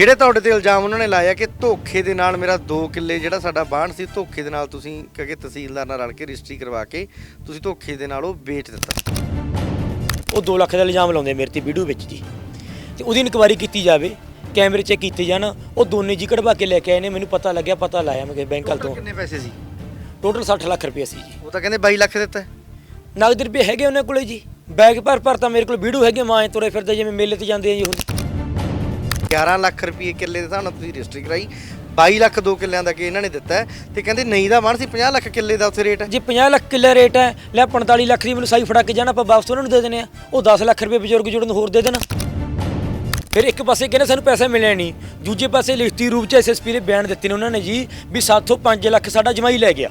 ਜਿਹੜੇ ਤੁਹਾਡੇ ਤੇ ਇਲਜ਼ਾਮ ਉਹਨਾਂ ਨੇ ਲਾਇਆ ਕਿ ਧੋਖੇ ਦੇ ਨਾਲ ਮੇਰਾ 2 ਕਿੱਲੇ ਜਿਹੜਾ ਸਾਡਾ ਬਾਣ ਸੀ ਧੋਖੇ ਦੇ ਨਾਲ ਤੁਸੀਂ ਕਿ ਤਹਿਸੀਲਦਾਰ ਨਾਲ ਰਲ ਕੇ ਰਜਿਸਟਰੀ ਕਰਵਾ ਕੇ ਤੁਸੀਂ ਧੋਖੇ ਦੇ ਨਾਲ ਉਹ ਵੇਚ ਦਿੱਤਾ। ਉਹ 2 ਲੱਖ ਦਾ ਇਲਜ਼ਾਮ ਲਾਉਂਦੇ ਮੇਰੇ ਤੇ ਵੀਡੀਓ ਵਿੱਚ ਜੀ। ਤੇ ਉਹਦੀ ਇਨਕੁਆਇਰੀ ਕੀਤੀ ਜਾਵੇ ਕੈਮਰੇ ਚੈੱਕ ਕੀਤੇ ਜਾਣ ਉਹ ਦੋਨੇ ਜੀ ਕਢਵਾ ਕੇ ਲੈ ਕੇ ਆਏ ਨੇ ਮੈਨੂੰ ਪਤਾ ਲੱਗਿਆ ਪਤਾ ਲਾਇਆ ਮੈਂ ਕਿ ਬੈਂਕ ਵਾਲ ਤੋਂ। ਕਿੰਨੇ ਪੈਸੇ ਸੀ? ਟੋਟਲ 60 ਲੱਖ ਰੁਪਏ ਸੀ ਜੀ। ਉਹ ਤਾਂ ਕਹਿੰਦੇ 22 ਲੱਖ ਦਿੱਤਾ। ਨਗਦ ਰੁਪਏ ਹੈਗੇ ਉਹਨਾਂ ਕੋਲੇ ਜੀ। ਬੈਗ ਭਰ ਭਰ ਤਾਂ ਮੇਰੇ ਕੋਲ ਵੀਡੀਓ ਹੈਗੇ ਮਾਂ ਐਂ ਤੁਰੇ ਫਿਰਦੇ ਜਿਵੇਂ ਮੇਲੇ ਤੇ ਜਾਂਦੇ ਆ ਜੀ ਉਹ 11 ਲੱਖ ਰੁਪਏ ਕਿੱਲੇ ਦੇ ਹਿਸਾਬ ਨਾਲ ਤੁਸੀਂ ਰਜਿਸਟਰੀ ਕਰਾਈ 22 ਲੱਖ ਦੋ ਕਿੱਲਿਆਂ ਦਾ ਕਿ ਇਹਨਾਂ ਨੇ ਦਿੱਤਾ ਹੈ ਤੇ ਕਹਿੰਦੇ ਨਹੀਂ ਦਾ ਬਣ ਸੀ 50 ਲੱਖ ਕਿੱਲੇ ਦਾ ਉੱਥੇ ਰੇਟ ਹੈ। ਜੇ 50 ਲੱਖ ਕਿੱਲੇ ਰੇਟ ਹੈ, ਲੈ 45 ਲੱਖ ਦੀ ਮੈਨੂੰ ਸਾਈ ਫੜਾ ਕੇ ਜਾਣਾ, ਆਪਾਂ ਵਾਪਸ ਉਹਨਾਂ ਨੂੰ ਦੇ ਦੇਣੇ ਆ ਉਹ 10 ਲੱਖ ਰੁਪਏ ਬਜ਼ੁਰਗ ਜੁੜਨ ਨੂੰ ਹੋਰ ਦੇ ਦੇਣਾ। ਫਿਰ ਇੱਕ ਪਾਸੇ ਕਹਿੰਦੇ ਸਾਨੂੰ ਪੈਸਾ ਮਿਲਿਆ ਨਹੀਂ, ਦੂਜੇ ਪਾਸੇ ਲਿਖਤੀ ਰੂਪ ਚ ਐਸਐਸਪੀ ਨੇ ਬਿਆਨ ਦਿੱਤੇ ਨੇ ਉਹਨਾਂ ਨੇ ਜੀ, ਵੀ ਸਾਥੋਂ 5 ਲੱਖ ਸਾਡਾ ਜਮਾਈ ਲੈ ਗਿਆ।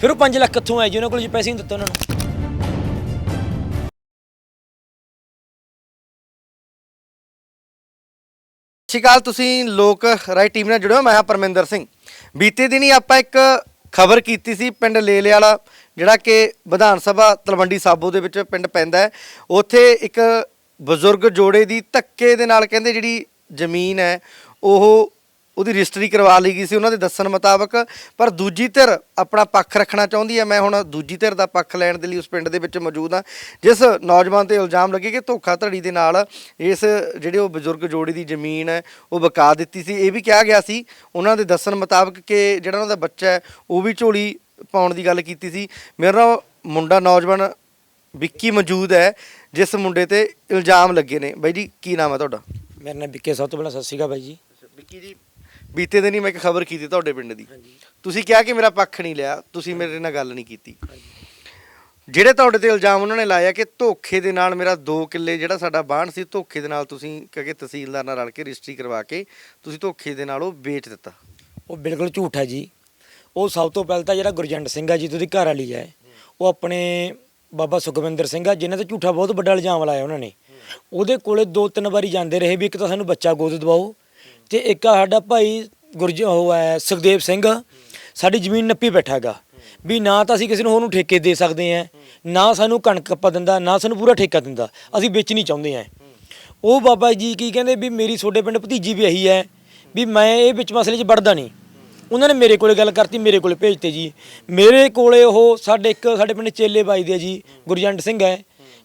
ਫਿਰ ਉਹ 5 ਲੱਖ ਕਿੱਥੋਂ ਆਏ ਜੀ? ਉਹਨਾਂ ਕੋਲ ਜੀ ਪੈਸੇ ਨਹੀਂ ਦਿੱਤੇ ਉਹਨਾਂ ਨੂੰ। ਸਤਿ ਸ਼੍ਰੀ ਅਕਾਲ, ਤੁਸੀਂ ਲੋਕ ਰਾਈ ਟੀਮ ਨਾਲ ਜੁੜਿਓ ਮੈਂ ਹਾਂ ਪਰਮਿੰਦਰ ਸਿੰਘ। ਬੀਤੇ ਦਿਨੀ ਆਪਾਂ ਇੱਕ ਖਬਰ ਕੀਤੀ ਸੀ ਪਿੰਡ ਲੇਲੇ ਵਾਲਾ, ਜਿਹੜਾ ਕਿ ਵਿਧਾਨ ਸਭਾ ਤਲਵੰਡੀ ਸਾਬੋ ਦੇ ਵਿੱਚ ਪਿੰਡ ਪੈਂਦਾ ਹੈ। ਉੱਥੇ ਇੱਕ ਬਜ਼ੁਰਗ ਜੋੜੇ ਦੀ ਧੱਕੇ ਦੇ ਨਾਲ ਕਹਿੰਦੇ ਜਿਹੜੀ ਜ਼ਮੀਨ ਹੈ, ਉਹ ਉਹਦੀ ਰਜਿਸਟਰੀ ਕਰਵਾ ਲਈ ਗਈ ਸੀ ਉਹਨਾਂ ਦੇ ਦੱਸਣ ਮੁਤਾਬਕ ਪਰ ਦੂਜੀ ਧਿਰ ਆਪਣਾ ਪੱਖ ਰੱਖਣਾ ਚਾਹੁੰਦੀ ਹੈ। ਮੈਂ ਹੁਣ ਦੂਜੀ ਧਿਰ ਦਾ ਪੱਖ ਲੈਣ ਦੇ ਲਈ ਉਸ ਪਿੰਡ ਦੇ ਵਿੱਚ ਮੌਜੂਦ ਹਾਂ ਜਿਸ ਨੌਜਵਾਨ ਤੇ ਇਲਜ਼ਾਮ ਲੱਗੇ ਕਿ ਧੋਖਾਧੜੀ ਦੇ ਨਾਲ ਇਸ ਜਿਹੜੇ ਉਹ ਬਜ਼ੁਰਗ ਜੋੜੀ ਦੀ ਜ਼ਮੀਨ ਹੈ ਉਹ ਬਕਾ ਦਿੱਤੀ ਸੀ। ਇਹ ਵੀ ਕਿਹਾ ਗਿਆ ਸੀ ਉਹਨਾਂ ਦੇ ਦੱਸਣ ਮੁਤਾਬਕ ਕਿ ਜਿਹੜਾ ਉਹਨਾਂ ਦਾ ਬੱਚਾ ਹੈ ਉਹ ਵੀ ਝੋਲੀ ਪਾਉਣ ਦੀ ਗੱਲ ਕੀਤੀ ਸੀ। ਮੇਰੇ ਮੁੰਡਾ ਨੌਜਵਾਨ ਵਿੱਕੀ ਮੌਜੂਦ ਹੈ ਜਿਸ ਮੁੰਡੇ ਤੇ ਇਲਜ਼ਾਮ ਲੱਗੇ ਨੇ। ਬਾਈ ਜੀ ਕੀ ਨਾਮ ਹੈ ਤੁਹਾਡਾ? ਮੇਰੇ ਨਾਲ ਵਿੱਕੇ ਸਭ ਤੋਂ ਪਹਿਲਾਂ ਸਤਿ ਸ਼੍ਰੀ ਅਕਾਲ ਬਾਈ ਜੀ। ਵਿੱਕੀ ਜੀ ਬੀਤੇ ਦਿਨ ਹੀ ਮੈਂ ਇੱਕ ਖਬਰ ਕੀਤੀ ਤੁਹਾਡੇ ਪਿੰਡ ਦੀ। ਤੁਸੀਂ ਕਿਹਾ ਕਿ ਮੇਰਾ ਪੱਖ ਨਹੀਂ ਲਿਆ ਤੁਸੀਂ ਮੇਰੇ ਨਾਲ ਗੱਲ ਨਹੀਂ ਕੀਤੀ। ਜਿਹੜੇ ਤੁਹਾਡੇ ਤੇ ਇਲਜ਼ਾਮ ਉਹਨਾਂ ਨੇ ਲਾਇਆ ਕਿ ਧੋਖੇ ਦੇ ਨਾਲ ਮੇਰਾ 2 ਕਿੱਲੇ ਜਿਹੜਾ ਸਾਡਾ ਬਾਣ ਸੀ ਧੋਖੇ ਦੇ ਨਾਲ ਤੁਸੀਂ ਕਿ ਤਹਿਸੀਲਦਾਰ ਨਾਲ ਰਲ ਕੇ ਰਜਿਸਟਰੀ ਕਰਵਾ ਕੇ ਤੁਸੀਂ ਧੋਖੇ ਦੇ ਨਾਲ ਉਹ ਵੇਚ ਦਿੱਤਾ। ਉਹ ਬਿਲਕੁਲ ਝੂਠ ਹੈ ਜੀ। ਉਹ ਸਭ ਤੋਂ ਪਹਿਲਾਂ ਤਾਂ ਜਿਹੜਾ ਗੁਰਜੰਟ ਸਿੰਘ ਆ ਜੀ ਉਹਦੀ ਘਰ ਵਾਲੀ ਹੈ। ਉਹ ਆਪਣੇ ਬਾਬਾ ਸੁਖਵਿੰਦਰ ਸਿੰਘ ਆ ਜਿਨ੍ਹਾਂ ਤੇ ਝੂਠਾ ਬਹੁਤ ਵੱਡਾ ਇਲਜ਼ਾਮ ਲਾਇਆ ਉਹਨਾਂ ਨੇ। ਉਹਦੇ ਕੋਲੇ ਦੋ ਤਿੰਨ ਵਾਰੀ ਜਾਂਦੇ ਰਹੇ ਵੀ ਇੱਕ ਤਾਂ ਸਾਨੂੰ ਬੱਚਾ ਗੋਦ ਦਵਾਓ ਤੇ ਇੱਕ ਆ ਸਾਡਾ ਭਾਈ ਗੁਰਜ, ਉਹ ਹੈ ਸੁਖਦੇਵ ਸਿੰਘ। ਸਾਡੀ ਜ਼ਮੀਨ ਨੱਪੀ ਬੈਠਾ ਹੈਗਾ। ਵੀ ਨਾ ਤਾਂ ਅਸੀਂ ਕਿਸੇ ਨੂੰ ਹੋਰ ਨੂੰ ਠੇਕੇ ਦੇ ਸਕਦੇ ਆ ਨਾ ਸਾਨੂੰ ਕਣਕ ਕੱਪਾ ਦਿੰਦਾ, ਨਾ ਸਾਨੂੰ ਪੂਰਾ ਠੇਕਾ ਦਿੰਦਾ। ਅਸੀਂ ਵੇਚਣੀ ਚਾਹੁੰਦੇ ਆ ਉਹ ਬਾਬਾ ਜੀ ਕੀ ਕਹਿੰਦੇ ਵੀ ਮੇਰੀ ਤੁਹਾਡੇ ਪਿੰਡ ਭਤੀਜੀ ਵੀ ਇਹੀ ਹੈ ਵੀ ਮੈਂ ਇਹ ਵਿੱਚ ਮਸਲੇ 'ਚ ਵੜਦਾ ਨਹੀਂ। ਉਹਨਾਂ ਨੇ ਮੇਰੇ ਕੋਲੇ ਗੱਲ ਕਰਤੀ, ਮੇਰੇ ਕੋਲੇ ਭੇਜਤੇ ਜੀ। ਮੇਰੇ ਕੋਲੇ ਉਹ ਸਾਡੇ ਇੱਕ ਸਾਡੇ ਪਿੰਡ ਚੇਲੇ ਬਾਈ ਦੇ ਜੀ, ਗੁਰਜੰਟ ਸਿੰਘ ਹੈ।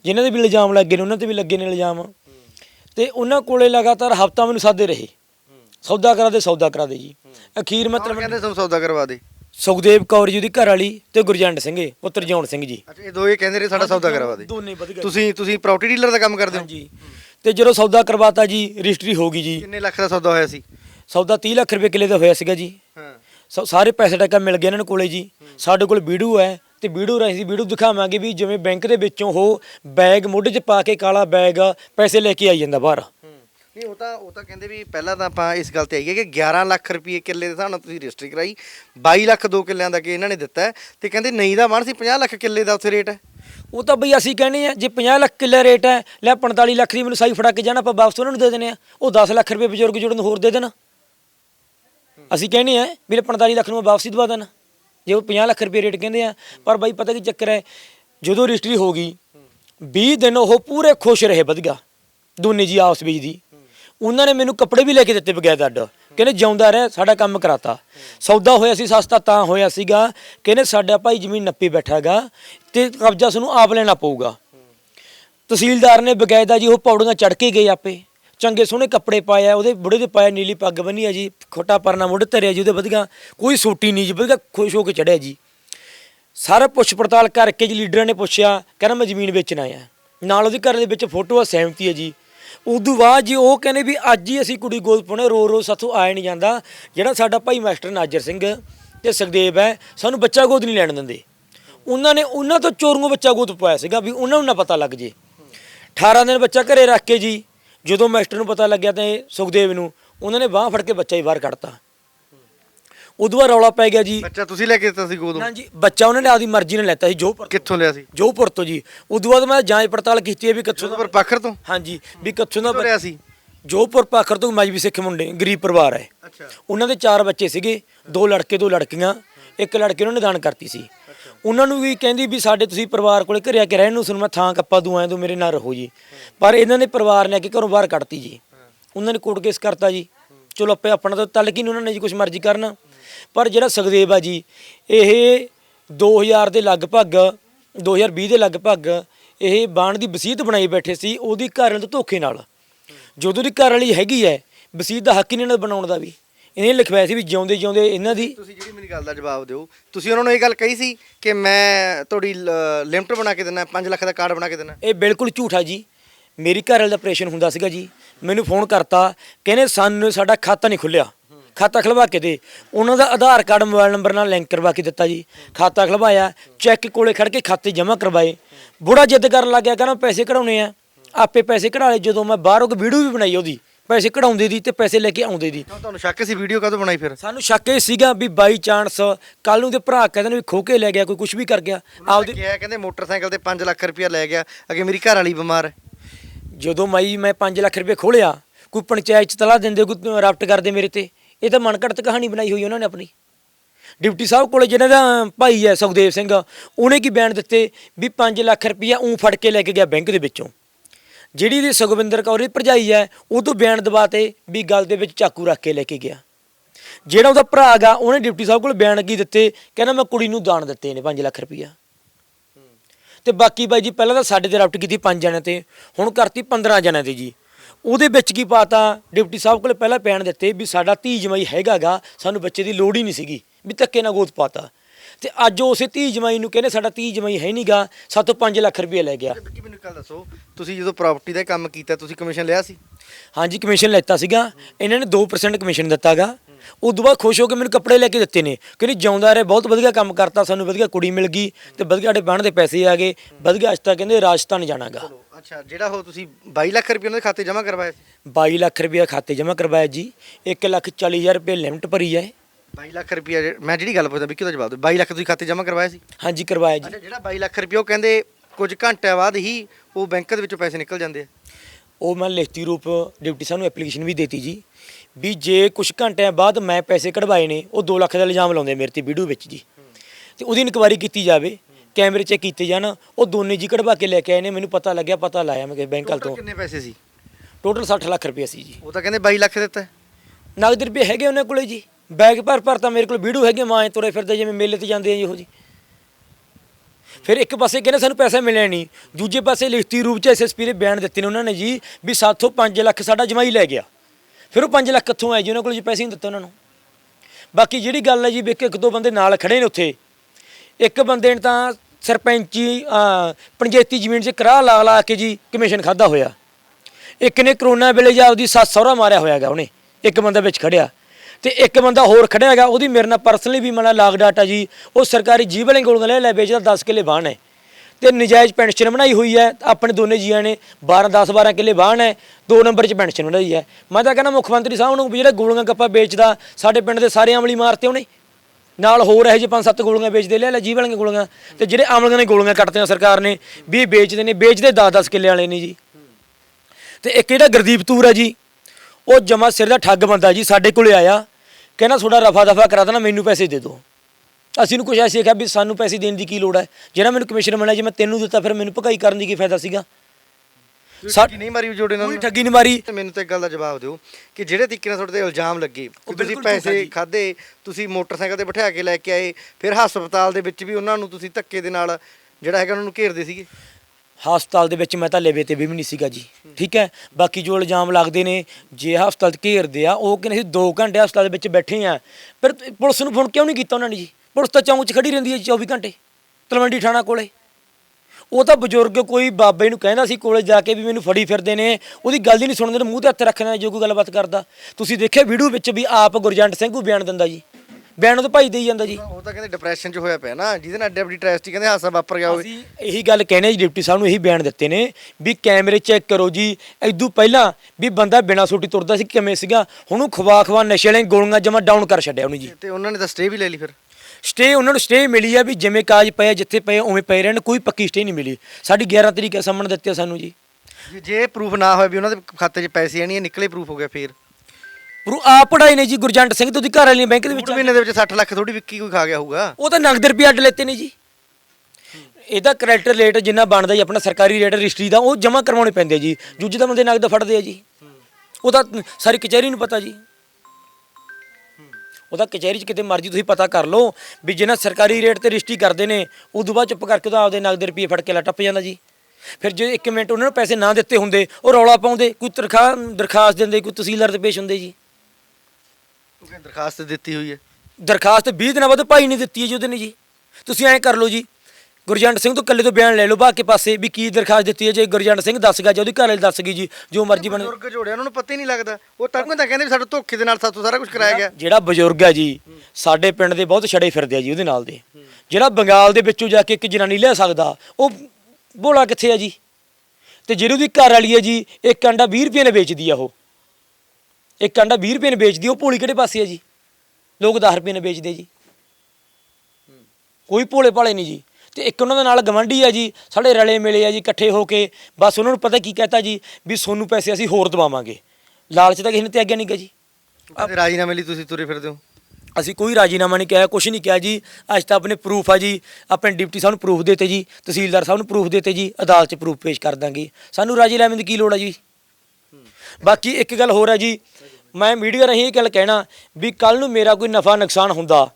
ਜਿਨ੍ਹਾਂ ਦੇ ਵੀ ਇਲਜ਼ਾਮ ਲੱਗੇ ਨੇ, ਉਹਨਾਂ ਤੇ ਵੀ ਲੱਗੇ ਨੇ ਇਲਜ਼ਾਮ। ਤੇ ਉਹਨਾਂ ਕੋਲੇ ਲਗਾਤਾਰ ਹਫਤਾ ਮੈਨੂੰ ਸਾਦੇ ਰਹੇ। ਸੌਦਾ ਕਰਾ ਦੇ ਸੌਦਾ ਕਰਾ ਦੇ ਜੀ। ਅਖੀਰ ਮਤਲਬ ਕਹਿੰਦੇ ਸਾਨੂੰ ਸੌਦਾ ਕਰਵਾ ਦੇ? ਸੁਖਦੇਵ ਕੌਰ ਜੀ ਦੀ ਘਰ ਵਾਲੀ ਤੇ ਗੁਰਜੰਟ ਸਿੰਘ ਪੁੱਤਰ ਜੌਨ ਸਿੰਘ ਜੀ। ਅੱਛਾ ਇਹ ਦੋਏ ਕਹਿੰਦੇ ਨੇ ਸਾਡਾ ਸੌਦਾ ਕਰਵਾ ਦੇ। ਦੋਨੇ ਵਧ ਗਏ ਤੁਸੀਂ ਤੁਸੀਂ ਪ੍ਰਾਪਰਟੀ ਡੀਲਰ ਦਾ ਕੰਮ ਕਰਦੇ ਹੋ? ਹਾਂਜੀ। ਤੇ ਜਦੋਂ ਸੌਦਾ ਕਰਵਾਤਾ ਜੀ ਰਜਿਸਟਰੀ ਹੋ ਗਈ ਜੀ। ਕਿੰਨੇ ਲੱਖ ਦਾ ਸੌਦਾ ਹੋਇਆ ਸੀ? ਸੌਦਾ 30 ਲੱਖ ਰੁਪਏ ਕਿੱਲੇ ਦਾ ਹੋਇਆ ਸੀਗਾ ਜੀ। ਹਾਂ। ਸ- ਸਾਰੇ ਪੈਸੇ ਟੱਕਾ ਮਿਲ ਗਿਆ ਇਹਨਾਂ ਨੂੰ ਕੋਲੇ ਜੀ। ਸਾਡੇ ਕੋਲ ਵੀਡੀਓ ਹੈ ਤੇ ਵੀਡੀਓ ਰਾਹੀਂ ਅਸੀਂ ਵੀਡੀਓ ਦਿਖਾਵਾਂਗੇ ਵੀ ਜਿਵੇਂ ਬੈਂਕ ਦੇ ਵਿੱਚੋਂ ਉਹ ਬੈਗ ਮੋਢੇ 'ਚ ਪਾ ਕੇ ਕਾਲਾ ਬੈਗ ਪੈਸੇ ਲੈ ਕੇ ਆਈ ਜਾਂਦਾ ਬਾਹਰ। ਨਹੀਂ, ਉਹ ਤਾਂ ਉਹ ਤਾਂ ਕਹਿੰਦੇ ਵੀ ਪਹਿਲਾਂ ਤਾਂ ਆਪਾਂ ਇਸ ਗੱਲ ਤੇ ਆਈਏ ਕਿ 11 ਲੱਖ ਰੁਪਏ ਕਿੱਲੇ ਦੇ ਹਿਸਾਬ ਨਾਲ ਤੁਸੀਂ ਰਜਿਸਟਰੀ ਕਰਾਈ 22 ਲੱਖ ਦੋ ਕਿੱਲਿਆਂ ਦਾ ਕਿ ਇਹਨਾਂ ਨੇ ਦਿੱਤਾ ਹੈ ਤੇ ਕਹਿੰਦੇ ਨਹੀਂ ਦਾ ਬਣ ਸੀ 50 ਲੱਖ ਕਿੱਲੇ ਦਾ ਉੱਥੇ ਰੇਟ ਹੈ। ਉਹ ਤਾਂ ਬਈ ਅਸੀਂ ਕਹਿੰਦੇ ਆ ਜੇ 50 ਲੱਖ ਕਿੱਲੇ ਰੇਟ ਹੈ, ਲੈ 45 ਲੱਖ ਦੀ ਮੈਨੂੰ ਸਾਈ ਫੜਾ ਕੇ ਜਾਣਾ, ਆਪਾਂ ਵਾਪਸ ਉਹਨਾਂ ਨੂੰ ਦੇ ਦੇਣੇ ਆ ਉਹ 10 ਲੱਖ ਰੁਪਏ ਬਜ਼ੁਰਗ ਜੁੜਨ ਨੂੰ ਹੋਰ ਦੇ ਦੇਣਾ। ਅਸੀਂ ਕਹਿੰਦੇ ਆ ਵੀ ਲੈ 45 ਲੱਖ ਨੂੰ ਮੈਂ ਵਾਪਸ ਹੀ ਦਵਾ ਦੇਣਾ। ਜੇ ਉਹ 50 ਲੱਖ ਰੁਪਏ ਰੇਟ ਕਹਿੰਦੇ ਆ, ਪਰ ਬਾਈ ਪਤਾ ਕੀ ਚੱਕਰ ਹੈ, ਜਦੋਂ ਰਜਿਸਟਰੀ ਹੋ ਗਈ 20 ਦਿਨ ਉਹ ਪੂਰੇ ਖੁਸ਼ ਰਹੇ, ਵਧੀਆ। ਦੋਨੇ ਜੀ ਆਪਸ ਵਿੱਚ ਦੀ। ਉਹਨਾਂ ਨੇ ਮੈਨੂੰ ਕੱਪੜੇ ਵੀ ਲੈ ਕੇ ਦਿੱਤੇ ਬਗੈਰ ਅੱਡ ਕਹਿੰਦੇ ਜਿਉਂਦਾ ਰਹਿ, ਸਾਡਾ ਕੰਮ ਕਰਾਤਾ। ਸੌਦਾ ਹੋਇਆ ਸੀ, ਸਸਤਾ ਤਾਂ ਹੋਇਆ ਸੀਗਾ। ਕਹਿੰਦੇ ਸਾਡਾ ਭਾਈ ਜ਼ਮੀਨ ਨੱਪੀ ਬੈਠਾ ਹੈਗਾ ਤੇ ਕਬਜ਼ਾ ਸਾਨੂੰ ਆਪ ਲੈਣਾ ਪਊਗਾ। ਤਹਿਸੀਲਦਾਰ ਨੇ ਬਕਾਇਦਾ ਜੀ ਉਹ ਪੌੜੀਆਂ ਚੜ ਕੇ ਗਏ ਆਪੇ। ਚੰਗੇ ਸੋਹਣੇ ਕੱਪੜੇ ਪਾਏ ਆ ਉਹਦੇ ਬੁੜੇ ਦੇ ਪਾਇਆ ਨੀਲੀ ਪੱਗ ਬੰਨੀ ਆ ਜੀ, ਖੋਟਾ ਪਰਨਾ ਮੁੱਢ ਧਰਿਆ ਜੀ, ਉਹਦੇ ਵਧੀਆ ਕੋਈ ਸੋਟੀ ਨਹੀਂ ਜੀ, ਵਧੀਆ ਖੁਸ਼ ਹੋ ਕੇ ਚੜਿਆ ਜੀ। ਸਾਰਾ ਪੁੱਛ ਪੜਤਾਲ ਕਰਕੇ ਜੀ, ਲੀਡਰਾਂ ਨੇ ਪੁੱਛਿਆ, ਕਹਿੰਦਾ ਮੈਂ ਜ਼ਮੀਨ ਵੇਚਣਾ ਆ ਨਾਲ ਉਹਦੇ ਘਰ ਦੇ ਵਿੱਚ ਫੋਟੋ ਆ, ਸਹਿਮਤੀ ਹੈ ਜੀ। ਉਦੋਂ ਬਾਅਦ ਜੇ ਉਹ ਕਹਿੰਦੇ ਵੀ ਅੱਜ ਹੀ ਅਸੀਂ ਕੁੜੀ ਗੋਦ ਪਾਉਣੇ ਰੋ ਰੋ ਸਾਥੋਂ ਆਇਆ ਨਹੀਂ ਜਾਂਦਾ। ਜਿਹੜਾ ਸਾਡਾ ਭਾਈ ਮਾਸਟਰ ਨਾਜਰ ਸਿੰਘ ਤੇ ਸੁਖਦੇਵ ਹੈ, ਸਾਨੂੰ ਬੱਚਾ ਗੋਦ ਨਹੀਂ ਲੈਣ ਦਿੰਦੇ। ਉਹਨਾਂ ਨੇ ਉਹਨਾਂ ਤੋਂ ਚੋਰੋਂ ਬੱਚਾ ਗੋਦ ਪਾਇਆ ਸੀਗਾ ਵੀ ਉਹਨਾਂ ਨੂੰ ਨਾ ਪਤਾ ਲੱਗ ਜੇ। 18 ਦਿਨ ਬੱਚਾ ਘਰੇ ਰੱਖ ਕੇ ਜੀ, ਜਦੋਂ ਮਾਸਟਰ ਨੂੰ ਪਤਾ ਲੱਗਿਆ ਤੇ ਸੁਖਦੇਵ ਨੂੰ, ਉਹਨਾਂ ਨੇ ਬਾਹ ਫੜ ਕੇ ਬੱਚਾ ਹੀ ਬਾਹਰ ਕੱਢਤਾ। ਉਦੋਂ ਬਾਅਦ ਰੌਲਾ ਪੈ ਗਿਆ ਜੀ। ਬੱਚਾ ਤੁਸੀਂ ਲੈ ਕੇ ਦਿੱਤਾ ਸੀ ਗੋਦ ਨਾ? ਜੀ ਬੱਚਾ ਉਹਨਾਂ ਨੇ ਆਪਦੀ ਮਰਜ਼ੀ ਨਾਲ ਲੈਤਾ ਸੀ ਜੋਪੁਰ ਕਿੱਥੋਂ ਲਿਆ ਸੀ? ਜੋਪੁਰ ਤੋਂ ਜੀ। ਉਦੋਂ ਬਾਅਦ ਮੈਂ ਜਾਂਚ ਪੜਤਾਲ ਕੀਤੀ ਹੈ ਵੀ ਕਿੱਥੋਂ ਦਾ ਪਰ ਪਾਖਰ ਤੋਂ? ਹਾਂਜੀ ਵੀ ਕਿੱਥੋਂ ਦਾ ਲਿਆ ਸੀ? ਜੋਪੁਰ ਪਾਖਰ ਤੋਂ ਮਜਬੀ ਸਿੱਖ ਮੁੰਡੇ ਗਰੀਬ ਪਰਿਵਾਰ ਹੈ। ਅੱਛਾ। ਉਹਨਾਂ ਦੇ ਚਾਰ ਬੱਚੇ ਸੀਗੇ ਦੋ ਲੜਕੇ ਦੋ ਲੜਕੀਆਂ। ਇੱਕ ਲੜਕੇ ਉਹਨਾਂ ਨੇ ਦਾਨ ਕਰਤੀ ਸੀ। ਉਹਨਾਂ ਨੂੰ ਵੀ ਕਹਿੰਦੀ ਵੀ ਸਾਡੇ ਤੁਸੀਂ ਪਰਿਵਾਰ ਕੋਲੇ ਘਰੇ ਆ ਕੇ ਰਹਿਣ ਨੂੰ ਸੁਣ ਮੈਂ ਥਾਂ ਕੱਪਾ ਦੂੰ ਐ ਤੂੰ ਮੇਰੇ ਨਾਲ ਰਹੋ ਜੀ। ਪਰ ਇਹਨਾਂ ਨੇ ਪਰਿਵਾਰ ਨੇ ਆ ਕੇ ਘਰੋਂ ਬਾਹਰ ਕੱਢਤੀ ਜੀ। ਉਹਨਾਂ ਨੇ ਕੋਰਟ ਕੇਸ ਕਰਤਾ ਜੀ। ਚਲੋ ਆਪੇ ਆਪਣਾ ਤਾਂ ਤਲਕ ਹੀ ਨਹੀਂ ਉਹਨਾਂ ਨੇ ਜੀ ਕੁਝ ਮਰਜ਼ੀ ਕਰਨ। ਪਰ ਜਿਹੜਾ ਸੁਖਦੇਵ ਆ ਜੀ ਇਹ 2000 ਦੇ ਲਗਭਗ 2020 ਦੇ ਲਗਭਗ ਇਹ ਬਾਣ ਦੀ ਵਸੀਅਤ ਬਣਾਈ ਬੈਠੇ ਸੀ ਉਹਦੀ ਘਰ ਵਾਲੇ ਤੋਂ ਧੋਖੇ ਨਾਲ। ਜਦੋਂ ਦੀ ਘਰ ਵਾਲੀ ਹੈਗੀ ਹੈ ਵਸੀਅਤ ਦਾ ਹੱਕ ਹੀ ਨਹੀਂ ਇਹਨਾਂ ਦਾ ਬਣਾਉਣ ਦਾ ਵੀ। ਇਹਨੇ ਲਿਖਵਾਇਆ ਸੀ ਵੀ ਜਿਉਂਦੇ ਜਿਉਂਦੇ ਇਹਨਾਂ ਦੀ ਤੁਸੀਂ ਜਿਹੜੀ ਮੇਰੀ ਗੱਲ ਦਾ ਜਵਾਬ ਦਿਓ ਤੁਸੀਂ ਉਹਨਾਂ ਨੂੰ ਇਹ ਗੱਲ ਕਹੀ ਸੀ ਕਿ ਮੈਂ ਤੁਹਾਡੀ ਲਿਮਟ ਬਣਾ ਕੇ ਦਿੰਦਾ 5 ਲੱਖ ਦਾ ਕਾਰਡ ਬਣਾ ਕੇ ਦਿੰਦਾ? ਇਹ ਬਿਲਕੁਲ ਝੂਠਾ ਜੀ। ਮੇਰੀ ਘਰ ਵਾਲੇ ਦਾ ਆਪਰੇਸ਼ਨ ਹੁੰਦਾ ਸੀਗਾ ਜੀ। ਮੈਨੂੰ ਫੋਨ ਕਰਤਾ ਕਹਿੰਦੇ ਸਾਨੂੰ ਸਾਡਾ ਖਾਤਾ ਨਹੀਂ ਖੁੱਲਿਆ। ਖਾਤਾ ਖਲਵਾ ਕੇ ਦੇ। ਉਹਨਾਂ ਦਾ ਆਧਾਰ ਕਾਰਡ ਮੋਬਾਈਲ ਨੰਬਰ ਨਾਲ ਲਿੰਕ ਕਰਵਾ ਕੇ ਦਿੱਤਾ ਜੀ। ਖਾਤਾ ਖਲਵਾਇਆ ਚੈੱਕ ਕੋਲੇ ਖੜ ਕੇ ਖਾਤੇ ਜਮ੍ਹਾਂ ਕਰਵਾਏ। ਬੁੜਾ ਜਿੱਦ ਕਰਨ ਲੱਗ ਗਿਆ ਕਹਿੰਦਾ ਪੈਸੇ ਕਢਾਉਣੇ ਆ। ਆਪੇ ਪੈਸੇ ਕਢਾ ਲਏ ਜਦੋਂ ਮੈਂ ਬਾਹਰੋਂ ਇੱਕ ਵੀਡੀਓ ਵੀ ਬਣਾਈ ਉਹਦੀ। ਪੈਸੇ ਕਢਾਉਂਦੇ ਦੀ ਤੇ ਪੈਸੇ ਲੈ ਕੇ ਆਉਂਦੇ ਦੀ। ਤੁਹਾਨੂੰ ਸ਼ੱਕ ਸੀ ਵੀਡੀਓ ਕਦੋਂ ਬਣਾਈ ਫਿਰ? ਸਾਨੂੰ ਸ਼ੱਕ ਇਹ ਸੀਗਾ ਵੀ ਬਾਈ ਚਾਂਸ ਕੱਲ ਨੂੰ ਤੇ ਭਰਾ ਕਹਿੰਦੇ ਨੇ ਵੀ ਖੋ ਕੇ ਲੈ ਗਿਆ ਕੋਈ ਕੁਝ ਵੀ ਕਰ ਗਿਆ। ਆਪਦੇ ਕਿਹਾ ਕਹਿੰਦੇ ਮੋਟਰਸਾਈਕਲ ਤੇ 5 ਲੱਖ ਰੁਪਇਆ ਲੈ ਗਿਆ। ਅਗੇ ਮੇਰੀ ਘਰ ਵਾਲੀ ਬਿਮਾਰ। ਹੈ ਜਦੋਂ ਮਾਈ ਮੈਂ 5 ਲੱਖ ਰੁਪਏ ਖੋਲਿਆ ਕੋਈ ਪੰਚਾਇਤ ਚ ਤਲਾ ਦਿੰਦੇ ਕੋਈ ਰਾਪਟ ਕਰਦੇ ਮੇਰੇ ਤੇ। ਇਹ ਤਾਂ ਮਨਘੜਤ ਕਹਾਣੀ ਬਣਾਈ ਹੋਈ ਉਹਨਾਂ ਨੇ ਆਪਣੀ। ਡਿਪਟੀ ਸਾਹਿਬ ਕੋਲੇ ਜਿਹਨਾਂ ਦਾ ਭਾਈ ਹੈ ਸੁਖਦੇਵ ਸਿੰਘ, ਉਹਨੇ ਕੀ ਬਿਆਨ ਦਿੱਤੇ ਵੀ 5 ਲੱਖ ਰੁਪਇਆ ਉਂ ਫੜ ਕੇ ਲੈ ਕੇ ਗਿਆ ਬੈਂਕ ਦੇ ਵਿੱਚੋਂ। ਜਿਹੜੀ ਦੀ ਸੁਖਵਿੰਦਰ ਕੌਰ ਦੀ ਭਰਜਾਈ ਹੈ, ਉਹ ਤੋਂ ਬਿਆਨ ਦਬਾਤੇ ਵੀ ਗੱਲ ਦੇ ਵਿੱਚ ਚਾਕੂ ਰੱਖ ਕੇ ਲੈ ਕੇ ਗਿਆ। ਜਿਹੜਾ ਉਹਦਾ ਭਰਾ ਹੈਗਾ, ਉਹਨੇ ਡਿਪਟੀ ਸਾਹਿਬ ਕੋਲ ਬਿਆਨ ਕੀ ਦਿੱਤੇ? ਕਹਿੰਦਾ ਮੈਂ ਕੁੜੀ ਨੂੰ ਦਾਨ ਦਿੱਤੇ ਨੇ 5 ਲੱਖ ਰੁਪਇਆ ਤੇ ਬਾਕੀ ਬਾਈ ਜੀ, ਪਹਿਲਾਂ ਤਾਂ ਸਾਡੇ ਤੇ ਰਾਪਟ ਕੀਤੀ 5 ਜਣਿਆਂ ਤੇ, ਹੁਣ ਕਰਤੀ 15 ਜਣਿਆਂ ਤੇ ਜੀ। ਉਹਦੇ ਵਿੱਚ ਕੀ ਪਾਤਾ ਡਿਪਟੀ ਸਾਹਿਬ ਕੋਲੇ ਪਹਿਲਾਂ ਬਿਆਨ ਦਿੱਤੇ ਵੀ ਸਾਡਾ ਧੀ ਜਮਾਈ ਹੈਗਾਗਾ ਸਾਨੂੰ ਬੱਚੇ ਦੀ ਲੋੜ ਹੀ ਨਹੀਂ ਸੀਗੀ ਵੀ ਧੱਕੇ ਨਾਲ ਗੋਦ ਪਾਤਾ। ਤੇ ਅੱਜ ਉਹ ਉਸੇ ਧੀ ਜਮਾਈ ਨੂੰ ਕਹਿੰਦੇ ਸਾਡਾ ਧੀ ਜਮਾਈ ਹੈ ਨਹੀਂਗਾ ਸਾਤੋਂ 5 ਲੱਖ ਰੁਪਏ ਲੈ ਗਿਆ। ਕੀ ਮੈਨੂੰ ਕੱਲ ਦੱਸੋ ਤੁਸੀਂ ਜਦੋਂ ਪ੍ਰਾਪਰਟੀ ਦਾ ਕੰਮ ਕੀਤਾ ਤੁਸੀਂ ਕਮਿਸ਼ਨ ਲਿਆ ਸੀ? ਹਾਂਜੀ ਕਮਿਸ਼ਨ ਲੈਤਾ ਸੀਗਾ ਇਹਨਾਂ ਨੇ 2% ਕਮਿਸ਼ਨ ਦਿੱਤਾਗਾ। ਉਦੋਂ ਬਾਅਦ ਖੁਸ਼ ਹੋ ਕੇ ਮੈਨੂੰ ਕੱਪੜੇ ਲੈ ਕੇ ਦਿੱਤੇ ਨੇ ਕਹਿੰਦੇ ਜਿਉਂਦਾ ਰਹੇ ਬਹੁਤ ਵਧੀਆ ਕੰਮ ਕਰਤਾ ਸਾਨੂੰ ਵਧੀਆ ਕੁੜੀ ਮਿਲ ਗਈ ਤੇ ਵਧੀਆ ਸਾਡੇ ਬਣ ਦੇ ਪੈਸੇ ਆ ਗਏ ਵਧੀਆ ਅੱਜ ਤਾਂ ਕਹਿੰਦੇ ਰਾਜਸਥਾਨ ਜਾਣਾਗਾ। ਅੱਛਾ ਜਿਹੜਾ ਉਹ ਤੁਸੀਂ 22 ਲੱਖ ਰੁਪਏ ਉਹਨਾਂ ਦੇ ਖਾਤੇ ਜਮ੍ਹਾਂ ਕਰਵਾਇਆ ਸੀ? 22 ਲੱਖ ਰੁਪਏ ਖਾਤੇ ਜਮ੍ਹਾਂ ਕਰਵਾਇਆ ਜੀ। 1 ਲੱਖ 40 ਹਜ਼ਾਰ ਰੁਪਏ ਲਿਮਟ ਭਰੀ ਹੈ 22 ਲੱਖ ਰੁਪਏ ਮੈਂ ਜਿਹੜੀ ਗੱਲ ਪੁੱਛਦਾ ਵਿੱਕੀ ਦਾ ਜਵਾਬ ਦਿਓ। 22 ਲੱਖ ਤੁਸੀਂ ਖਾਤੇ ਜਮ੍ਹਾਂ ਕਰਵਾਇਆ ਸੀ? ਹਾਂਜੀ ਕਰਵਾਇਆ ਜੀ। ਅੱਛਾ ਜਿਹੜਾ 22 ਲੱਖ ਰੁਪਏ ਉਹ ਕਹਿੰਦੇ ਕੁਝ ਘੰਟਿਆਂ ਬਾਅਦ ਹੀ ਉਹ ਬੈਂਕ ਦੇ ਵਿੱਚੋਂ ਪੈਸੇ ਨਿਕਲ ਜਾਂਦੇ ਆ। ਉਹ ਮੈਂ ਲਿਖਤੀ ਰੂਪ ਡਿਪਟੀ ਸਾਹਿਬ ਨੂੰ ਐਪਲੀਕੇਸ਼ਨ ਵੀ ਦੇਤੀ ਜੀ। ਵੀ ਜੇ ਕੁਝ ਘੰਟਿਆਂ ਬਾਅਦ ਮੈਂ ਪੈਸੇ ਕਢਵਾਏ ਨੇ ਉਹ 2 ਲੱਖ ਦਾ ਇਲਜ਼ਾਮ ਲਾਉਂਦੇ ਮੇਰੇ ਤੇ ਵੀਡੀਓ ਵਿੱਚ ਜੀ। ਤੇ ਉਹਦੀ ਇਨਕੁਆਇਰੀ ਕੀਤੀ ਜਾਵੇ। ਕੈਮਰੇ ਚੈੱਕ ਕੀਤੇ ਜਾਣ ਉਹ ਦੋਨੇ ਜੀ ਕਢਵਾ ਕੇ ਲੈ ਕੇ ਆਏ ਨੇ ਮੈਨੂੰ ਪਤਾ ਲੱਗਿਆ ਪਤਾ ਲਾਇਆ ਮੈਂ ਕਿ ਬੈਂਕ ਵਾਲ ਤੋਂ। ਕਿੰਨੇ ਪੈਸੇ ਸੀ? ਟੋਟਲ 60 ਲੱਖ ਰੁਪਏ ਸੀ ਜੀ। ਉਹ ਤਾਂ ਕਹਿੰਦੇ 22 ਲੱਖ ਦਿੱਤਾ। ਨਗਦ ਰੁਪਏ ਹੈਗੇ ਉਹਨਾਂ ਕੋਲੇ ਜੀ। ਬੈਗ ਭਰ ਭਰ ਤਾਂ ਮੇਰੇ ਕੋਲ ਵੀਡੀਓ ਹੈਗੇ ਮਾਂ ਤੁਰੇ ਫਿਰਦੇ ਜਿਵੇਂ ਮੇਲੇ ਤੇ ਜਾਂਦੇ ਆ ਜੀ ਉਹ ਜੀ। ਫਿਰ ਇੱਕ ਪਾਸੇ ਕਹਿੰਦੇ ਸਾਨੂੰ ਪੈਸਾ ਮਿਲਿਆ ਨਹੀਂ ਦੂਜੇ ਪਾਸੇ ਲਿਖਤੀ ਰੂਪ ਚ ਐਸਐਸਪੀ ਦੇ ਬਿਆਨ ਦਿੱਤੇ ਨੇ ਉਹਨਾਂ ਨੇ ਜੀ ਵੀ ਸਾਥੋਂ 5 ਲੱਖ ਸਾਡਾ ਜਮਾਈ ਲੈ ਗਿਆ। ਫਿਰ ਉਹ 5 ਲੱਖ ਕਿੱਥੋਂ ਆਏ ਜੀ ਉਹਨਾਂ ਕੋਲ ਜੀ ਪੈਸੇ ਨਹੀਂ ਦਿੱਤੇ ਉਹਨਾਂ ਨੂੰ। ਬਾਕੀ ਜਿਹੜੀ ਗੱਲ ਹੈ ਜੀ ਇੱਕ ਇੱਕ ਦੋ ਬੰਦੇ ਨਾਲ ਖੜੇ ਨੇ ਉੱਥੇ। ਇੱਕ ਬੰਦੇ ਨੇ ਤਾਂ ਸਰਪੰਚੀ ਪੰਚਾਇਤੀ ਜ਼ਮੀਨ 'ਚ ਕਰਾਹ ਲਾ ਲਾ ਕੇ ਜੀ ਕਮਿਸ਼ਨ ਖਾਦਾ ਹੋਇਆ। ਇੱਕ ਨੇ ਕਰੋਨਾ ਵੇਲੇ ਜਾ ਉਹਦੀ ਸੱਸ ਸਹੁਰਾ ਮਾਰਿਆ ਹੋਇਆਗਾ ਉਹਨੇ, ਇੱਕ ਬੰਦਾ ਵਿੱਚ ਖੜਿਆ। ਤੇ ਇੱਕ ਬੰਦਾ ਹੋਰ ਖੜਿਆ ਹੈਗਾ ਉਹਦੀ ਮੇਰੇ ਨਾਲ ਪਰਸਨਲੀ ਵੀ ਮਨਾ ਲਾਗ ਡਾਟਾ ਜੀ, ਉਹ ਸਰਕਾਰੀ ਜੀਵ ਵਾਲੇ ਗੋਲੀਆਂ ਲੈ ਲੈ ਵੇਚਦਾ 10 ਕਿੱਲੇ ਬਾਣ ਹੈ। ਤੇ ਨਜਾਇਜ਼ ਪੈਨਸ਼ਨ ਬਣਾਈ ਹੋਈ ਹੈ, ਆਪਣੇ ਦੋਨੇ ਜੀਆਂ ਨੇ 12 10 12 ਕਿੱਲੇ ਬਾਣ ਹੈ, ਦੋ ਨੰਬਰ 'ਚ ਪੈਨਸ਼ਨ ਬਣਾਈ ਹੈ। ਮੈਂ ਤਾਂ ਕਹਿੰਦਾ ਮੁੱਖ ਮੰਤਰੀ ਸਾਹਿਬ ਨੂੰ ਵੀ ਜਿਹੜਾ ਗੋਲੀਆਂ ਗੱਪਾ ਵੇਚਦਾ, ਸਾਡੇ ਪਿੰਡ ਦੇ ਸਾਰੇ ਅਮਲੀ ਮਾਰਤੇ ਉਹਨੇ। ਨਾਲ ਹੋਰ ਇਹੋ ਜਿਹੇ ਪੰਜ ਸੱਤ ਗੋਲੀਆਂ ਵੇਚਦੇ, ਲੈ ਲੈ ਜੀ ਵਾਲੀਆਂ ਗੋਲੀਆਂ। ਤੇ ਜਿਹੜੇ ਆਮਲੀਆਂ ਨੇ ਗੋਲੀਆਂ ਕੱਟਦੀਆਂ ਸਰਕਾਰ ਨੇ, ਵੀ ਇਹ ਵੇਚਦੇ ਨੇ, ਵੇਚਦੇ 10 10 ਕਿੱਲੇ ਵਾਲੇ ਨੇ ਜੀ। ਤੇ ਇੱਕ ਜਿਹੜਾ ਗੁਰਦੀਪ ਤੂਰ ਹੈ ਜੀ, ਉਹ ਜਮਾ ਸਿਰ ਦਾ ਠੱਗ ਬੰਦਾ ਜੀ, ਸਾਡੇ ਕੋਲੇ ਆਇਆ, ਕਹਿੰਦਾ ਤੁਹਾਡਾ ਰਫਾ ਦਫਾ ਕਰਾ ਦੇਣਾ, ਮੈਨੂੰ ਪੈਸੇ ਦੇ ਦਿਓ। ਅਸੀਂ ਨੂੰ ਕੁਝ ਐਸੇ ਕਿਹਾ ਵੀ ਸਾਨੂੰ ਪੈਸੇ ਦੇਣ ਦੀ ਕੀ ਲੋੜ ਹੈ? ਜਿਹੜਾ ਮੈਨੂੰ ਕਮਿਸ਼ਨ ਮਿਲਿਆ, ਜੇ ਮੈਂ ਤੈਨੂੰ ਦਿੱਤਾ, ਫਿਰ ਮੈਨੂੰ ਭਕਾਈ ਕਰਨ ਦੀ ਕੀ ਫਾਇਦਾ ਸੀਗਾ? ਸਾ- ਠੱਗੀ ਨਹੀਂ ਮਾਰੀ ਜੋੜੇ ਨਾਲ? ਕੋਈ ਠੱਗੀ ਨਹੀਂ ਮਾਰੀ। ਤੇ ਮੈਨੂੰ ਤਾਂ ਇੱਕ ਗੱਲ ਦਾ ਜਵਾਬ ਦਿਓ ਕਿ ਜਿਹੜੇ ਤਰੀਕੇ ਨਾਲ ਤੁਹਾਡੇ ਤੇ ਇਲਜ਼ਾਮ ਲੱਗੇ ਕਿ ਤੁਸੀਂ ਬਿਲਕੁਲ ਝੂਠਾ ਪੈਸੇ ਜੀ। ਖਾਦੇ ਤੁਸੀਂ ਮੋਟਰਸਾਈਕਲ ਤੇ ਬਿਠਾ ਕੇ ਲੈ ਕੇ ਆਏ ਫਿਰ ਹਸਪਤਾਲ ਦੇ ਵਿੱਚ ਵੀ ਉਹਨਾਂ ਨੂੰ ਤੁਸੀਂ ਧੱਕੇ ਦੇ ਨਾਲ ਜਿਹੜਾ ਹੈਗਾ ਉਹਨਾਂ ਨੂੰ ਘੇਰਦੇ ਸੀਗੇ? ਹਸਪਤਾਲ ਦੇ ਵਿੱਚ ਮੈਂ ਤਾਂ ਲੇਵੇ ਤੇ ਵੀ ਨਹੀਂ ਸੀਗਾ ਜੀ ਠੀਕ ਹੈ? ਬਾਕੀ ਜੋ ਇਲਜ਼ਾਮ ਲੱਗਦੇ ਨੇ ਜੇ ਹਸਪਤਾਲ 'ਚ ਘੇਰਦੇ ਆ ਉਹ ਕਹਿੰਦੇ ਸੀ 2 ਘੰਟੇ ਹਸਪਤਾਲ ਦੇ ਵਿੱਚ ਬੈਠੇ ਆ। ਪਰ ਪੁਲਿਸ ਨੂੰ ਫੋਨ ਕਿਉਂ ਨਹੀਂ ਕੀਤਾ ਉਹਨਾਂ ਨੇ ਜੀ? ਪੁਲਿਸ ਤਾਂ ਚੌਂਕ 'ਚ ਖੜੀ ਰਹਿੰਦੀ ਹੈ ਜੀ 24 ਘੰਟੇ ਤਲਵੰਡੀ ਥਾਣਾ ਕੋਲੇ। ਉਹ ਤਾਂ ਬਜ਼ੁਰਗ ਕੋਈ ਬਾਬੇ ਨੂੰ ਕਹਿੰਦਾ ਸੀ ਕੋਲੇ ਜਾ ਕੇ ਵੀ ਮੈਨੂੰ ਫੜੀ ਫਿਰਦੇ ਨੇ ਉਹਦੀ ਗੱਲ ਹੀ ਨਹੀਂ ਸੁਣਦੇ ਨੇ ਮੂੰਹ ਤੇ ਹੱਥ ਰੱਖਣਾ ਜੋ ਕੋਈ ਗੱਲਬਾਤ ਕਰਦਾ। ਤੁਸੀਂ ਦੇਖਿਆ ਵੀਡੀਓ ਵਿੱਚ ਵੀ ਆਪ ਗੁਰਜੰਟ ਸਿੰਘ ਬਿਆਨ ਦਿੰਦਾ ਜੀ। ਬਿਆਨ ਉਹਦੇ ਭਾਈ ਦੇਈ ਜਾਂਦਾ ਜੀ। ਉਹ ਤਾਂ ਕਹਿੰਦੇ ਡਿਪਰੈਸ਼ਨ 'ਚ ਹੋਇਆ ਪਿਆ ਨਾ ਜਿਹਦੇ ਨਾਲ ਡੈਪਟੀ ਟ੍ਰੈਸਟੀ ਕਹਿੰਦੇ ਹਾਸਾ ਵਾਪਰ ਗਿਆ ਹੋਵੇ। ਅਸੀਂ ਇਹੀ ਗੱਲ ਕਹਿੰਦੇ ਜੀ ਡਿਪਟੀ ਸਾਹਿਬ ਨੂੰ ਇਹੀ ਬਿਆਨ ਦਿੱਤੇ ਨੇ ਵੀ ਕੈਮਰੇ ਚੈੱਕ ਕਰੋ ਜੀ ਐਦੂ ਪਹਿਲਾਂ ਵੀ ਬੰਦਾ ਬਿਨਾਂ ਸੂਟੀ ਤੁਰਦਾ ਸੀ ਕਿਵੇਂ ਸੀਗਾ ਹੁਣ ਉਹ ਖਵਾ ਖਵਾ ਨਸ਼ੇ ਵਾਲੀਆਂ ਗੋਲੀਆਂ ਜਮਾ ਡਾਊਨ ਕਰ ਛੱਡਿਆ ਉਹਨੂੰ ਜੀ। ਤੇ ਉਹਨਾਂ ਨੇ ਤਾਂ ਸਟੇ ਵੀ ਲੈ ਲਈ ਫਿਰ। ਸਟੇ ਉਹਨਾਂ ਨੂੰ ਸਟੇ ਮਿਲੀ ਆ ਵੀ ਜਿਵੇਂ ਕਾਜ ਪਏ ਜਿੱਥੇ ਪਏ ਉਵੇਂ ਪਏ ਰਹਿਣ ਕੋਈ ਪੱਕੀ ਸਟੇ ਨਹੀਂ ਮਿਲੀ। ਸਾਡੀ 11 ਤਰੀਕੇ ਸੰਮਣ ਦਿੱਤੇ ਸਾਨੂੰ ਜੀ। ਜੇ- ਪ੍ਰੂਫ ਨਾ ਹੋਇਆ ਵੀ ਉਹਨਾਂ ਦੇ ਖਾਤੇ 'ਚ ਪੈਸੇ ਨਹੀਂ ਨਿਕਲੇ ਪ੍ਰੂਫ ਹੋ ਗਿਆ ਫਿਰ। ਪਰ ਆਪ ਪੜਾਈ ਨੇ ਜੀ ਗੁਰਜੰਟ ਸਿੰਘ ਤੇ ਉਹਦੀ ਘਰ ਵਾਲੀ ਬੈਂਕ ਦੇ ਵਿੱਚ ਮਹੀਨੇ ਦੇ ਵਿੱਚ 60 ਲੱਖ ਥੋੜੀ ਵਿੱਕੀ ਕੋਈ ਖਾ ਗਿਆ ਹੋਊਗਾ। ਉਹ ਤਾਂ ਨਗਦ ਰੁਪਏ ਅੱਡ ਲੈਤੇ ਨੇ ਜੀ। ਇਹਦਾ ਕਰੈਕਟਰ ਰੇਟ ਜਿੰਨਾ ਬਣਦਾ ਜੀ ਆਪਣਾ ਸਰਕਾਰੀ ਰੇਟ ਰਜਿਸਟਰੀ ਦਾ ਉਹ ਜਮ੍ਹਾਂ ਕਰਵਾਉਣੇ ਪੈਂਦੇ ਜੀ। ਜੁੱਜ ਦਾ ਬੰਦੇ ਨਗਦ ਫੜਦੇ ਆ ਜੀ। ਉਹ ਤਾਂ ਸਾਰੀ ਕਚਹਿਰੀ ਨੂੰ ਪਤਾ ਜੀ। ਉਹਦਾ ਕਚਹਿਰੀ 'ਚ ਕਿਤੇ ਮਰਜ਼ੀ ਤੁਸੀਂ ਪਤਾ ਕਰ ਲਓ ਵੀ ਜਿਹਨਾਂ ਸਰਕਾਰੀ ਰੇਟ ਤੇ ਰਜਿਸਟਰੀ ਕਰਦੇ ਨੇ ਉਦੋਂ ਬਾਅਦ ਚੁੱਪ ਕਰਕੇ ਤਾਂ ਆਪਦੇ ਨਗਦ ਰੁਪਏ ਫੜ ਕੇ ਲਾ ਟੱਪ ਜਾਂਦਾ ਜੀ। ਫਿਰ ਜੇ 1 ਮਿੰਟ ਉਹਨਾਂ ਨੂੰ ਪੈਸੇ ਨਾ ਦਿੱਤੇ ਹੁੰਦੇ ਉਹ ਰੌਲਾ ਪਾਉਂਦੇ ਕੋਈ ਤਰਖਾਹ ਦਰਖਾਸਤ ਦਿੰਦੇ ਕੋਈ ਤਹਿਸੀਲਦਾਰ ਤੇ ਪੇਸ਼ ਹੁੰਦੇ ਜੀ। ਦਰਖਾਸਤ ਦਿੱਤੀ ਹੋਈ ਹੈ। ਦਰਖਾਸਤ 20 ਦਿਨਾਂ ਬਾਅਦ ਭਾਈ ਨਹੀਂ ਦਿੱਤੀ ਹੈ ਜੀ ਉਹਦੇ ਨੇ ਜੀ। ਤੁਸੀਂ ਐਂ ਕਰ ਲਓ ਜੀ ਗੁਰਜੰਟ ਸਿੰਘ ਤੋਂ ਕੱਲੇ ਤੋਂ ਬਿਆਨ ਲੈ ਲਓ ਬਾਕੀ ਪਾਸੇ ਵੀ ਕੀ ਦਰਖਾਸਤ ਦਿੱਤੀ ਹੈ ਜੇ ਗੁਰਜੰਟ ਸਿੰਘ ਦੱਸ ਗਿਆ ਜਾਂ ਉਹਦੀ ਘਰ ਵਾਲੀ ਦੱਸ ਗਈ ਜੀ ਜੋ ਮਰਜ਼ੀ ਬਣੇ। ਬਜ਼ੁਰਗ ਜੋੜਿਆ ਉਹਨਾਂ ਨੂੰ ਪਤਾ ਹੀ ਨਹੀਂ ਲੱਗਦਾ। ਉਹ ਤਾਂ ਕਹਿੰਦੇ ਵੀ ਸਾਡੇ ਧੋਖੇ ਦੇ ਨਾਲ ਸਾਥੋਂ ਸਾਰਾ ਕੁਝ ਕਰਾਇਆ ਗਿਆ। ਜਿਹੜਾ ਬਜ਼ੁਰਗ ਹੈ ਜੀ ਸਾਡੇ ਪਿੰਡ ਦੇ ਬਹੁਤ ਛੜੇ ਫਿਰਦੇ ਆ ਜੀ ਉਹਦੇ ਨਾਲ ਦੇ। ਜਿਹੜਾ ਬੰਗਾਲ ਦੇ ਵਿੱਚੋਂ ਜਾ ਕੇ ਇੱਕ ਜਨਾਨੀ ਲੈ ਸਕਦਾ ਉਹ ਬੋਲਾ ਕਿੱਥੇ ਆ ਜੀ? ਤੇ ਜਿਹੜੀ ਉਹਦੀ ਘਰ ਵਾਲੀ ਹੈ ਜੀ ਇੱਕ ਅੰਡਾ 20 ਰੁਪਏ ਨੇ ਵੇਚਦੀ ਆ ਉਹ। ਇੱਕ ਅੰਡਾ 20 ਰੁਪਏ ਨੇ ਵੇਚਦੀ ਉਹ ਭੋਲੀ ਕਿਹੜੇ ਪਾਸੇ ਆ ਜੀ? ਲੋਕ 10 ਰੁਪਏ ਨੇ ਵੇਚਦੇ ਜੀ। ਕੋਈ ਭੋਲੇ ਭਾਲੇ ਨਹੀਂ ਜੀ। ਤੇ ਇੱਕ ਉਹਨਾਂ ਦੇ ਨਾਲ ਗਵੰਡੀ ਆ ਜੀ ਸਾਡੇ ਰਲੇ ਮਿਲੇ ਆ ਜੀ ਇਕੱਠੇ ਹੋ ਕੇ। ਬਸ ਉਹਨਾਂ ਨੂੰ ਪਤਾ ਕੀ ਕਹਤਾ ਜੀ ਵੀ ਸੋਨੂੰ ਪੈਸੇ ਅਸੀਂ ਹੋਰ ਦਵਾਵਾਂਗੇ। ਲਾਲਚ ਤਾਂ ਕਿਸੇ ਨੇ ਤਿਆਗਿਆ ਨਹੀਂ ਗਾ ਜੀ। ਰਾਜੀਨਾਮੇ ਲਈ ਤੁਸੀਂ ਤੁਰੇ ਫਿਰਦੇ ਹੋ? ਅਸੀਂ ਕੋਈ ਰਾਜੀਨਾਮਾ ਨਹੀਂ ਕਿਹਾ ਕੁਛ ਨਹੀਂ ਕਿਹਾ ਜੀ। ਅੱਜ ਤਾਂ ਆਪਣੇ ਪ੍ਰੂਫ ਆ ਜੀ। ਆਪਣੇ ਡਿਪਟੀ ਸਾਹਿਬ ਨੂੰ ਪ੍ਰੂਫ ਦਿੱਤੇ ਜੀ। ਤਹਿਸੀਲਦਾਰ ਸਾਹਿਬ ਨੂੰ ਪ੍ਰੂਫ ਦਿੱਤੇ ਜੀ। ਅਦਾਲਤ 'ਚ ਪ੍ਰੂਫ ਪੇਸ਼ ਕਰ ਦਾਂਗੇ। ਸਾਨੂੰ ਰਾਜੀਨਾਮੇ ਦੀ ਕੀ ਲੋੜ ਆ ਜੀ? ਬਾਕੀ ਇੱਕ ਗੱਲ ਹੋਰ ਹੈ ਜੀ। ਮੈਂ ਮੀਡੀਆ ਰਾਹੀਂ ਇਹ ਗੱਲ ਕਹਿਣਾ ਵੀ ਕੱਲ ਨੂੰ ਮੇਰਾ ਕੋਈ ਨਫਾ ਨੁਕਸਾਨ ਹੁੰਦਾ।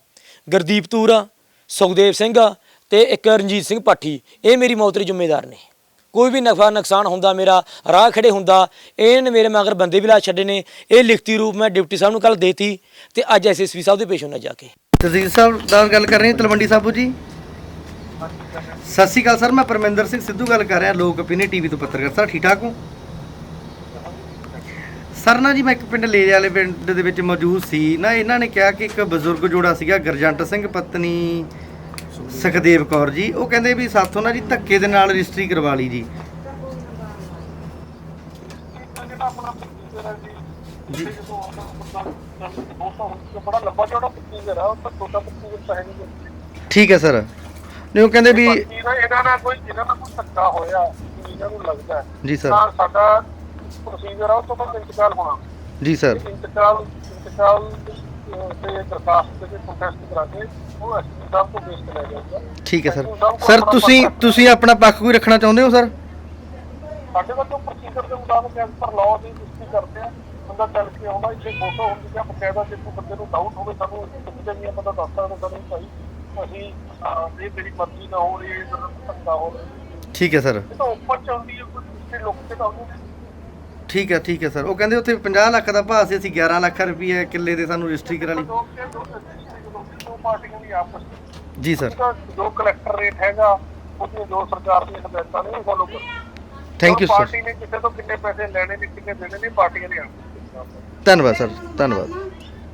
ਗੁਰਦੀਪ ਤੂਰਾ ਸੁਖਦੇਵ ਸਿੰਘ ਆ ਤੇ ਇੱਕ ਰਣਜੀਤ ਸਿੰਘ ਪਾਠੀ, ਇਹ ਮੇਰੀ ਮੌਤ ਦੇ ਜ਼ਿੰਮੇਦਾਰ ਨੇ। ਕੋਈ ਵੀ ਨਫਾ ਨੁਕਸਾਨ ਹੁੰਦਾ, ਮੇਰਾ ਰਾਹ ਖੜੇ ਹੁੰਦਾ, ਇਹ ਮੇਰੇ ਮਗਰ ਬੰਦੇ ਵੀ ਲਾ ਛੱਡੇ ਨੇ। ਇਹ ਲਿਖਤੀ ਰੂਪ ਮੈਂ ਡਿਪਟੀ ਸਾਹਿਬ ਨੂੰ ਕੱਲ ਦੇਤੀ ਤੇ ਅੱਜ ਐਸਐਸਪੀ ਸਾਹਿਬ ਦੇ ਪੇਸ਼ ਹੋਣਾ ਜਾ ਕੇ। ਤਹਿਸੀਲ ਸਾਹਿਬ ਨਾਲ ਗੱਲ ਕਰ ਰਹੇ ਹਾਂ, ਤਲਵੰਡੀ ਸਾਬੂ ਜੀ। ਸਤਿ ਸ਼੍ਰੀ ਅਕਾਲ ਸਰ, ਮੈਂ ਪਰਮਿੰਦਰ ਸਿੰਘ ਸਿੱਧੂ ਗੱਲ ਕਰ ਰਿਹਾ, ਲੋਕ opinion ਟੀਵੀ ਤੋਂ ਪੱਤਰਕਾਰ ਸਰ ਠੀਕ ਠਾਕ ਹੋ? ਸਰ, ਨਾ ਜੀ, ਮੈਂ ਇੱਕ ਪਿੰਡ ਲੇਰੇ ਵਾਲੇ ਪਿੰਡ ਦੇ ਵਿੱਚ ਮੌਜੂਦ ਸੀ। ਨਾ, ਇਹਨਾਂ ਨੇ ਕਿਹਾ ਕਿ ਇੱਕ ਬਜ਼ੁਰਗ ਜੋੜਾ ਸੀਗਾ, ਗਰਜੰਟ ਸਿੰਘ ਪਤਨੀ ਸੁਖਦੇਵ ਕੌਰ ਜੀ ਉਹ ਕਹਿੰਦੇ ਵੀ ਸਾਥੋਂ ਨਾ ਜੀ ਧੱਕੇ ਦੇ ਨਾਲ ਰਜਿਸਟਰੀ ਕਰਵਾ ਲਈ ਜੀ। ਜੀ। ਬੜਾ ਲੰਬਾ ਚੌੜਾ ਪ੍ਰੋਸੀਜਰ ਆ ਉਹ ਤਾਂ ਛੋਟਾ ਪ੍ਰੋਸੀਜਰ ਤਾਂ ਹੈ ਨਹੀਂ ਠੀਕ ਹੈ ਸਰ। ਨਹੀਂ ਉਹ ਕਹਿੰਦੇ ਵੀ ਇਹਨਾਂ ਨਾਲ ਕੋਈ ਇਹਨਾਂ ਨਾਲ ਕੋਈ ਧੱਕਾ ਹੋਇਆ ਇਹਨਾਂ ਨੂੰ ਲੱਗਦਾ ਹੈ, ਜੀ ਸਰ। ਤਾਂ ਸਾਡਾ ਪ੍ਰੋਸੀਜਰ ਆ ਉਹ ਤੋਂ ਬਾਅਦ ਇੰਤਕਾਲ ਹੋਣਾ। ਜੀ ਸਰ। ਇੰਤਕਾਲ ਇੰਤਕਾਲ ਤੇ ਦਰਖਾਸਤ ਤੇ ਕੰਟੈਸਟ ਕਰਾ ਕੇ ਉਹ ਐਸਪੀ ਸਾਹਿਬ ਤੋਂ ਪੇਸ਼ ਕਰਿਆ ਜਾਊਗਾ ਠੀਕ ਹੈ ਸਰ ਸਰ ਤੁਸੀਂ ਤੁਸੀਂ ਆਪਣਾ ਪੱਖ ਕੋਈ ਰੱਖਣਾ ਚਾਹੁੰਦੇ ਹੋ ਸਰ? ਸਾਡੇ ਵੱਲੋਂ ਪ੍ਰੋਸੀਜਰ ਦੇ ਮੁਤਾਬਕ ਐਸ ਪਰ ਲਾਅ ਦੀ ਪੁਸ਼ਟੀ ਕਰਦੇ ਆ ਬੰਦਾ ਚੱਲ ਕੇ ਆਉਂਦਾ ਇੱਥੇ ਫੋਟੋ ਹੁੰਦੀ ਜਾਂ ਬਕਾਇਦਾ ਜੇ ਕੋਈ ਬੰਦੇ ਨੂੰ ਡਾਊਟ ਹੋਵੇ ਸਾਨੂੰ ਕਿਤੇ ਵੀ ਬੰਦਾ ਦੱਸ ਸਕਦਾ ਸਾਨੂੰ ਭਾਈ ਅਸੀਂ ਇਹ ਮੇਰੀ ਮਰਜ਼ੀ ਨਾਲ ਹੋ ਰਹੀ ਹੈ ਇਹ ਮੇਰਾ ਧੱਕਾ ਹੋ ਰਿਹਾ ਹੈ। ਠੀਕ ਹੈ ਸਰ ਇਹ ਤਾਂ ਉੱਪਰ ਚੱਲਦੀ ਹੈ ਕੋਈ ਲੋਕ ਤੇ ਤਾਂ ਉਹਨੂੰ ਠੀਕ ਹੈ ਠੀਕ ਹੈ ਸਰ। ਉਹ ਕਹਿੰਦੇ ਉੱਥੇ 50 ਲੱਖ ਦਾ ਭਾਅ ਸੀ ਅਸੀਂ 11 ਲੱਖ ਰੁਪਏ ਕਿੱਲੇ ਦੇ ਸਾਨੂੰ ਰਜਿਸਟਰੀ ਕਰਾ ਲਈ। ਦੋ ਦੋ ਦੋ ਪਾਰਟੀਆਂ ਦੀ ਆਪਸ ਜੀ ਸਰ। ਜੋ ਕਲੈਕਟਰ ਰੇਟ ਹੈਗਾ ਉਹਦੀ ਜੋ ਸਰਕਾਰ ਦੀਆਂ ਹਦਾਇਤਾਂ ਨੇ ਫੋਲੋ ਕਰੋ। ਥੈਂਕ ਯੂ ਸਰ ਪਾਰਟੀ ਨੇ ਕਿਸੇ ਤੋਂ ਕਿੰਨੇ ਪੈਸੇ ਲੈਣੇ ਨੇ ਕਿੰਨੇ ਦੇਣੇ ਨੇ ਪਾਰਟੀਆਂ ਨੇ ਧੰਨਵਾਦ ਸਰ। ਧੰਨਵਾਦ।